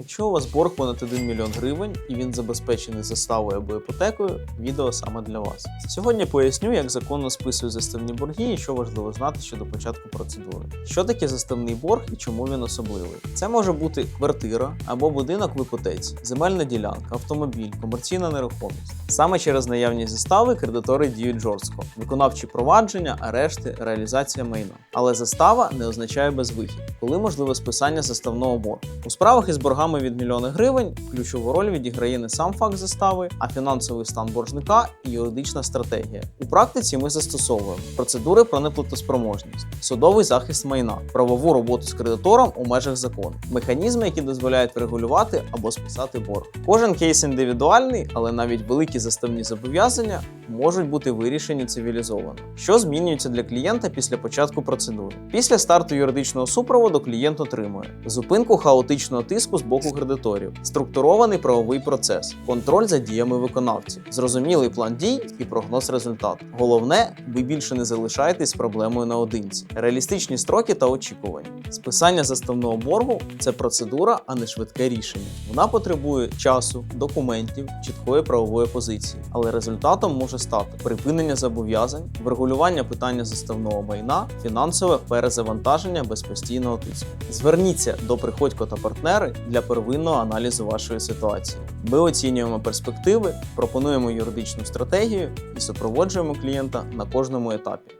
Якщо у вас борг понад 1 мільйон гривень і він забезпечений заставою або іпотекою, відео саме для вас. Сьогодні поясню, як законно списують заставні борги і що важливо знати щодо початку процедури. Що таке заставний борг і чому він особливий? Це може бути квартира або будинок в іпотеці, земельна ділянка, автомобіль, комерційна нерухомість. Саме через наявність застави кредитори діють жорстко: виконавчі провадження, арешти, реалізація майна. Але застава не означає безвихід, коли можливе списання заставного боргу. У справах із боргами від мільйона гривень ключову роль відіграє не сам факт застави, а фінансовий стан боржника і юридична стратегія. У практиці ми застосовуємо процедури про неплатоспроможність, судовий захист майна, правову роботу з кредитором у межах закону, механізми, які дозволяють врегулювати або списати борг. Кожен кейс індивідуальний, але навіть великі заставні зобов'язання можуть бути вирішені цивілізовано. Що змінюється для клієнта після початку процедури? Після старту юридичного супроводу клієнт отримує зупинку хаотичного тиску з боку кредиторів, структурований правовий процес, контроль за діями виконавців, зрозумілий план дій і прогноз результату. Головне, ви більше не залишаєтесь проблемою наодинці, реалістичні строки та очікування. Списання заставного боргу це процедура, а не швидке рішення. Вона потребує часу, документів, чіткої правової позиції, але результатом може стати припинення зобов'язань, врегулювання питання заставного майна, фінансове перезавантаження без постійного тиску. Зверніться до приходько та партнери для первинного аналізу вашої ситуації. Ми оцінюємо перспективи, пропонуємо юридичну стратегію і супроводжуємо клієнта на кожному етапі.